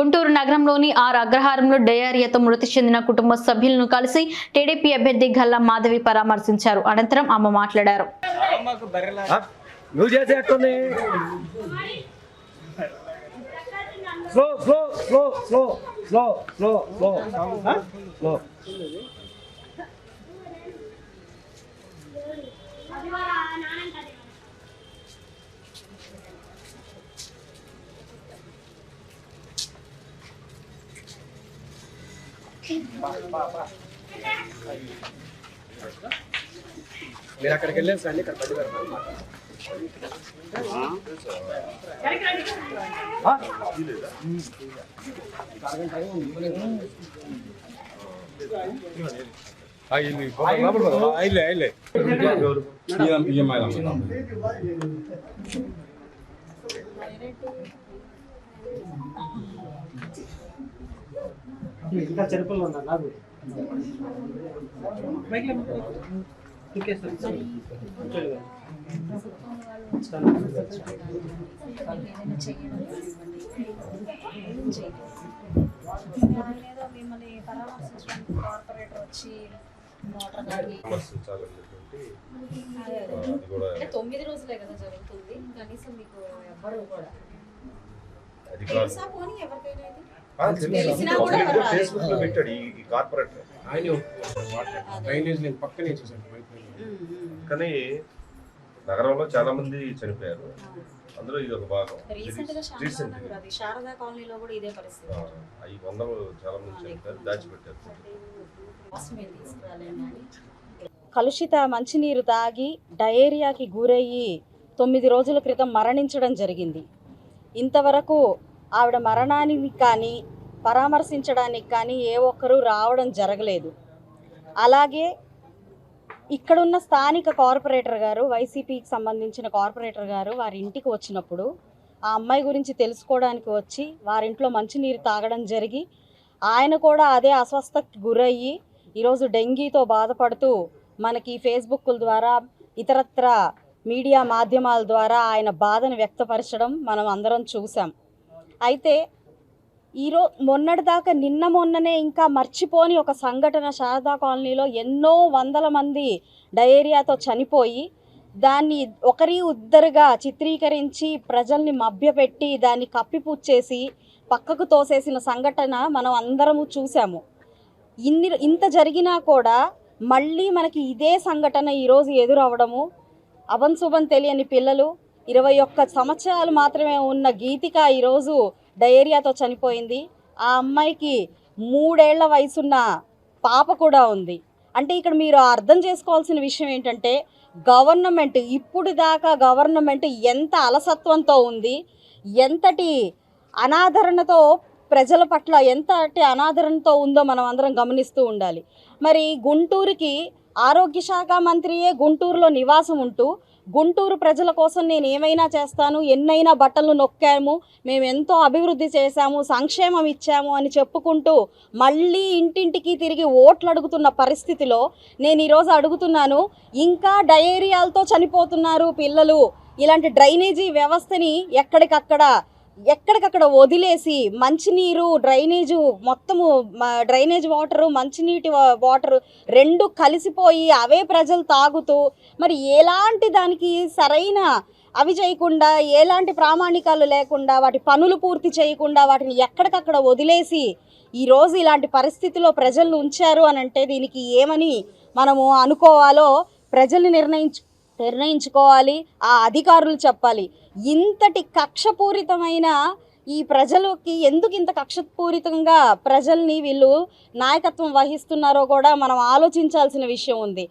గుంటూరు నగరంలోని ఆరు అగ్రహారంలో డయేరియాతో మృతి చెందిన కుటుంబ సభ్యులను కలిసి టీడీపీ అభ్యర్థి గల్లా మాధవి పరామర్శించారు. అనంతరం ఆమె మాట్లాడారు. मेरा करके ले सही कर पाजी कर हाँ हाँ ले ले कार्बन ड्राइव आई ले बड़ा बड़ा बड़ा आई ले आई ले ये ये मैं हम ये माइला ఇంకా చెరుపులు ఉన్నా నాకు మిమ్మల్ని పరామర్శించడానికి కార్పొరేటర్ వచ్చి తొమ్మిది రోజులే కదా జరుగుతుంది. కనీసం మీకు ఎవ్వరు కూడా రాలేదు. ఫేస్బుక్లో పెట్టాడు ఈ ఈ కార్పొరేటర్ ఆయన డ్రైనేజ్ నేను పక్కనే చూసాను బయట ఉమ్, ఉమ్. కానీ నగరంలో చాలా మంది చనిపోయారు. అందులో ఇది ఒక భాగం. రీసెంట్గా శారదా రీసెంట్ నగర్ అది శారదా కాలనీలో కూడా ఇదే పరిస్థితి. అవి వందలు చాలా మంది చనిపోయారు దాచిపెట్టారు. కలుషిత మంచినీరు తాగి డయేరియాకి గురయ్యి తొమ్మిది రోజుల క్రితం మరణించడం జరిగింది. ఇంతవరకు ఆవిడ మరణానికి కానీ పరామర్శించడానికి కానీ ఏ ఒక్కరూ రావడం జరగలేదు. అలాగే ఇక్కడున్న స్థానిక కార్పొరేటర్ గారు వైసీపీకి సంబంధించిన కార్పొరేటర్ గారు వారి ఇంటికి వచ్చినప్పుడు ఆ అమ్మాయి గురించి తెలుసుకోవడానికి వచ్చి వారింట్లో మంచినీరు తాగడం జరిగి ఆయన కూడా అదే అస్వస్థకు గురయ్యి ఈరోజు డెంగీతో బాధపడుతూ మనకి ఫేస్బుక్ల ద్వారా ఇతరత్ర మీడియా మాధ్యమాల ద్వారా ఆయన బాధను వ్యక్తపరచడం మనం అందరం చూసాం అయితే ఈరో మొన్నటిదాకా నిన్న మొన్ననే ఇంకా మర్చిపోని ఒక సంఘటన శారదా కాలనీలో ఎన్నో వందల మంది డయేరియాతో చనిపోయి దాన్ని ఒకరి ఉద్దరుగా చిత్రీకరించి ప్రజల్ని మభ్యపెట్టి దాన్ని కప్పిపుచ్చేసి పక్కకు తోసేసిన సంఘటన మనం అందరము చూసాము ఇన్ని ఇంత జరిగినా కూడా మళ్ళీ మనకి ఇదే సంఘటన ఈరోజు ఎదురవ్వడము అభంశుభం తెలియని పిల్లలు ఇరవై ఒక్క సంవత్సరాలు మాత్రమే ఉన్న గీతిక ఈరోజు డయేరియాతో చనిపోయింది. ఆ అమ్మాయికి మూడేళ్ళ వయసున్న పాప కూడా ఉంది. అంటే ఇక్కడ మీరు అర్థం చేసుకోవాల్సిన విషయం ఏంటంటే గవర్నమెంట్ ఇప్పుడు దాకా గవర్నమెంట్ ఎంత అలసత్వంతో ఉంది ఎంతటి అనాదరణతో ప్రజల పట్ల ఎంతటి అనాదరణతో ఉందో మనం అందరం గమనిస్తూ ఉండాలి. మరి గుంటూరుకి ఆరోగ్య శాఖ మంత్రియే గుంటూరులో నివాసం ఉంటూ గుంటూరు ప్రజల కోసం నేను ఏమైనా చేస్తాను ఎన్నైనా బట్టలు నొక్కాము మేము ఎంతో అభివృద్ధి చేశాము సంక్షేమం ఇచ్చాము అని చెప్పుకుంటూ మళ్ళీ ఇంటింటికి తిరిగి ఓట్లు అడుగుతున్న పరిస్థితిలో నేను ఈరోజు అడుగుతున్నాను ఇంకా డయేరియాలతో చనిపోతున్నారు పిల్లలు. ఇలాంటి డ్రైనేజీ వ్యవస్థని ఎక్కడికక్కడ ఎక్కడికక్కడ వదిలేసి మంచినీరు డ్రైనేజు మొత్తము డ్రైనేజ్ వాటరు మంచినీటి వాటరు రెండు కలిసిపోయి అవే ప్రజలు తాగుతూ మరి ఎలాంటి దానికి సరైన అవి చేయకుండా ఎలాంటి ప్రామాణికాలు లేకుండా వాటి పనులు పూర్తి చేయకుండా వాటిని ఎక్కడికక్కడ వదిలేసి ఈరోజు ఇలాంటి పరిస్థితిలో ప్రజలను ఉంచారు అని అంటే దీనికి ఏమని మనము అనుకోవాలో ప్రజలు నిర్ణయించు నిర్ణయించుకోవాలి ఆ అధికారులు చెప్పాలి. ఇంతటి కక్షపూరితమైన ఈ ప్రజలకి ఎందుకు ఇంత కక్షపూరితంగా ప్రజల్ని వీళ్ళు నాయకత్వం వహిస్తున్నారో కూడా మనం ఆలోచించాల్సిన విషయం ఉంది.